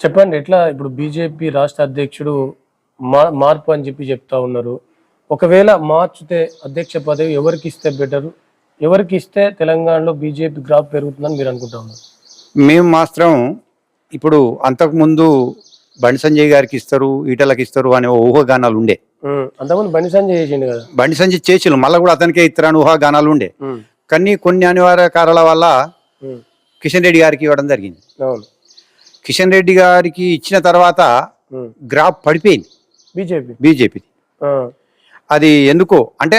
చెప్పండి ఎట్లా ఇప్పుడు బీజేపీ రాష్ట్ర అధ్యక్షుడు మా మార్పు అని చెప్పి చెప్తా ఉన్నారు. ఒకవేళ మార్చితే అధ్యక్ష పదవి ఎవరికి ఇస్తే బెటర్ ఎవరికి ఇస్తే తెలంగాణలో బీజేపీ గ్రాఫ్ పెరుగుతుందని మీరు అనుకుంటా ఉన్నారు? మేము మాత్రం ఇప్పుడు అంతకుముందు బండి సంజయ్ గారికి ఇస్తారు ఈటలకి ఇస్తారు అనే ఊహాగానాలు ఉండే. అంతకుముందు బండి సంజయ్ చేసిండు కదా? బండి సంజయ్ చేసిలు మళ్ళీ కూడా అతనికే ఇస్తారని ఊహాగానాలు ఉండే. కానీ కొన్ని అనివార్య కారణాల వల్ల కిషన్ రెడ్డి గారికి ఇవ్వడం జరిగింది. అవును. కిషన్ రెడ్డి గారికి ఇచ్చిన తర్వాత గ్రాఫ్ పడిపోయింది. బీజేపీ. బీజేపీ. అది ఎందుకో? అంటే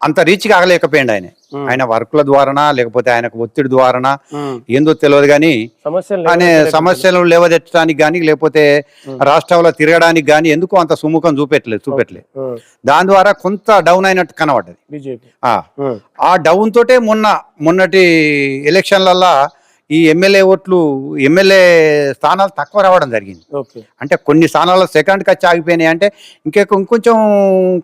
అంత రీచ్ కాగలేకపోయింది ఆయన. ఆయన వర్కుల ద్వారానా లేకపోతే ఆయనకు ఒత్తిడి ద్వారానా? ఏందో తెలియదు కానీ సమస్యలు అనే. సమస్యలను లేవదెత్తడానికి కానీ లేకపోతే. రాష్ట్రంలో తిరగడానికి కానీ ఎందుకు అంత సుముఖం చూపెట్టలేదు చూపెట్టలేదు ఉమ్, దాని ద్వారా కొంత డౌన్ అయినట్టు కనబడ్డది. బీజేపీ. ఆ, ఉమ్, ఆ డౌన్ తోటే మొన్న మొన్నటి ఎలక్షన్లల్లో ఈ ఎమ్మెల్యే ఓట్లు ఎమ్మెల్యే స్థానాలు తక్కువ రావడం జరిగింది. ఓకే. అంటే కొన్ని స్థానాల్లో సెకండ్కి వచ్చి ఆగిపోయినాయి. అంటే ఇంకే ఇంకొంచెం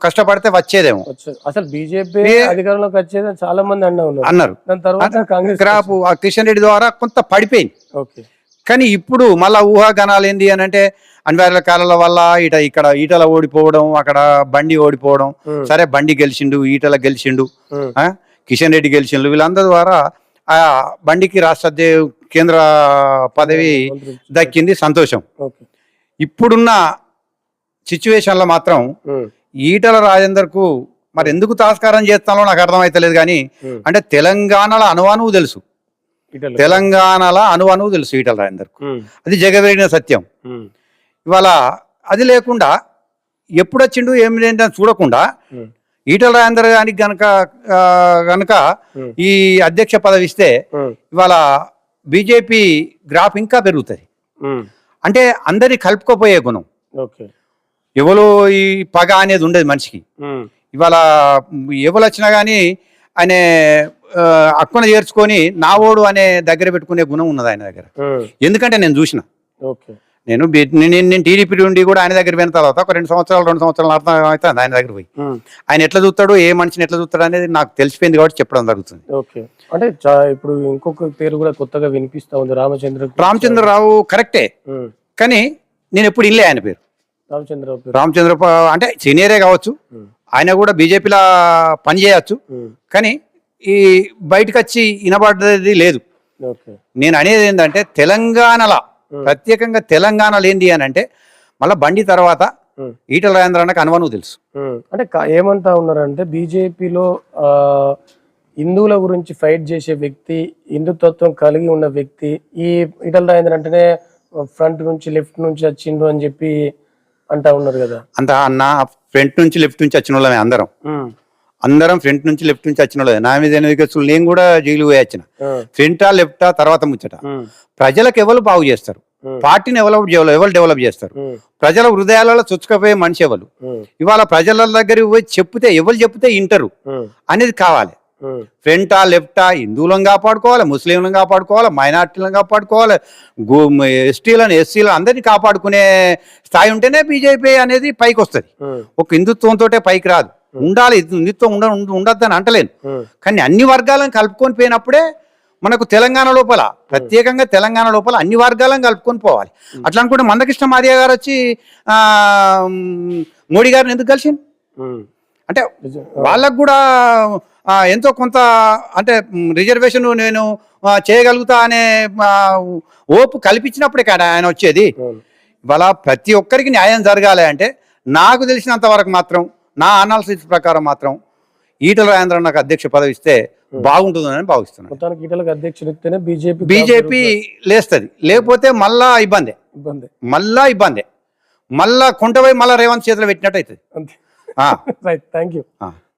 కష్టపడితే వచ్చేదేమో. అసలు బీజేపీ అధికారంలోకి వచ్చేది చాలా మంది అన్నారు. దాని తర్వాత కాంగ్రెస్ గ్రాఫ్ ఆ కిషన్ రెడ్డి ద్వారా కొంత పడిపోయింది. ఓకే. కానీ ఇప్పుడు మళ్ళా ఊహాగానాలు ఏంది అని అంటే అనివార్య కాలాల వల్ల ఇట ఇక్కడ ఈటల ఓడిపోవడం అక్కడ బండి ఓడిపోవడం. సరే బండి గెలిచిండు ఈటల గెలిచిండు. కిషన్ రెడ్డి గెలిచిండు. వీళ్ళందరి ద్వారా ఆ బండికి రాష్ట్ర కేంద్ర పదవి. దక్కింది సంతోషం. ఇప్పుడున్న సిచ్యువేషన్లో మాత్రం ఈటల రాజేందర్కు మరి ఎందుకు తాస్కారం చేస్తానో నాకు అర్థమైతలేదు కానీ అంటే తెలంగాణలో అనువానువు తెలుసు. తెలంగాణలో అనువానువు తెలుసు ఈటల రాజేందర్కు. అది జగవేరిన సత్యం. ఇవాళ అది లేకుండా ఎప్పుడు వచ్చిండు ఏమి చూడకుండా ఈటల రాజేందర్ గారికి గనక గనక ఈ అధ్యక్ష పదవి ఇస్తే ఇవాళ బీజేపీ గ్రాఫ్ ఇంకా పెరుగుతుంది. అంటే అందరి కలుపుకోపోయే గుణం. ఎవరు ఈ పగ అనేది ఉండేది మనిషికి. ఇవాళ ఎవరు వచ్చినా కానీ ఆయన అక్కున చేర్చుకొని నావోడు అనే దగ్గర పెట్టుకునే గుణం ఉన్నది ఆయన దగ్గర. ఎందుకంటే నేను చూసిన. ఓకే. నేను నేను నేను టీడీపీ నుండి కూడా ఆయన దగ్గర పోయిన తర్వాత ఒక రెండు సంవత్సరాలు రెండు సంవత్సరాలు అర్థం అవుతుంది ఆయన దగ్గర పోయి. ఆయన ఎట్లా చూస్తాడు ఏ మనిషిని ఎట్లా చూస్తాడు అనేది నాకు తెలిసిపోయింది కాబట్టి చెప్పడం జరుగుతుంది. ఓకే. అంటే ఇప్పుడు ఇంకొక పేరు కూడా కొత్తగా వినిపిస్తా ఉంది రామచంద్ర రామచంద్రరావు కరెక్టే. కానీ నేను ఎప్పుడు ఇల్లే ఆయన పేరు. రామచంద్రరావు రామచంద్ర అంటే సీనియరే కావచ్చు. ఆయన కూడా బీజేపీలో పని చేయొచ్చు. ఉమ్, కానీ ఈ బయటకు వచ్చి వినబడ్డది లేదు నేను అనేది ఏంటంటే తెలంగాణలో ప్రత్యేకంగా తెలంగాణలో ఏంది అని అంటే మళ్ళీ బండి తర్వాత. ఈటల రాజేంద్ర అన్నకు అనువను తెలుసు. అంటే ఏమంటా ఉన్నారంటే బీజేపీలో హిందువుల గురించి ఫైట్ చేసే వ్యక్తి హిందుత్వం కలిగి ఉన్న వ్యక్తి ఈ ఈటల రాజేంద్ర అంటేనే ఫ్రంట్ నుంచి లెఫ్ట్ నుంచి వచ్చిండు అని చెప్పి అంటా ఉన్నారు కదా. అంత అన్న ఫ్రంట్ నుంచి లెఫ్ట్ నుంచి వచ్చిన వాళ్ళమే అందరం అందరం ఫ్రంట్ నుంచి లెఫ్ట్ నుంచి వచ్చిన వాళ్ళే నా మీద కేసులు నేను కూడా జైలు పోయి వచ్చిన. ఆ, ఫ్రంటా లెఫ్టా తర్వాత ముచ్చట. ప్రజలకు ఎవరు బాగు చేస్తారు? పార్టీని డెవలప్ చేయాలి? ఎవరు డెవలప్ చేస్తారు? ప్రజల హృదయాలలో చొచ్చుకపోయే మనిషి ఎవరు? ఇవాళ ప్రజల దగ్గరికి పోయి చెప్తే ఎవరు చెప్తే ఇంటరు అనేది కావాలి. ఫ్రంటా లెఫ్టా హిందువులను కాపాడుకోవాలి ముస్లింలను కాపాడుకోవాలి మైనార్టీలను కాపాడుకోవాలి గో ఎస్టీలను ఎస్సీలను అందరినీ కాపాడుకునే స్థాయి ఉంటేనే బీజేపీ అనేది పైకి వస్తుంది ఒక హిందుత్వంతో పైకి రాదు. ఉండాలి. హిందుత్వం ఉండ ఉండద్దని అంటలేను. ఉమ్, కానీ అన్ని వర్గాలను కలుపుకొని పోయినప్పుడే మనకు తెలంగాణ లోపల ప్రత్యేకంగా తెలంగాణ లోపల అన్ని వర్గాలను కలుపుకొని పోవాలి. అట్లా అనుకుంటే మందకృష్ణ మాదిగ గారు వచ్చి మోడీ గారిని ఎందుకు కలిసింది ఉమ్, అంటే. వాళ్ళకు కూడా ఎంతో కొంత అంటే రిజర్వేషన్ నేను చేయగలుగుతా అనే ఓపు కల్పించినప్పుడే కాదు ఆయన వచ్చేది. ఇవాళ ప్రతి ఒక్కరికి న్యాయం జరగాలి అంటే నాకు తెలిసినంత వరకు మాత్రం నా అనాలిసిస్ ప్రకారం మాత్రం ఈటల రాజేంద్ర నాకు అధ్యక్ష పదవి ఇస్తే బాగుంటుందని భావిస్తున్నాను. మొత్తానికి ఈటలకు అధ్యక్షుడు ఇస్తేనే బీజేపీ బీజేపీ లేస్తుంది. లేకపోతే మళ్ళా ఇబ్బందే. ఇబ్బంది. మళ్ళా ఇబ్బందే. మళ్ళా కొంటపోయి మళ్ళా రేవంత్ చేతిలో పెట్టినట్టు అవుతుంది. Right thank you.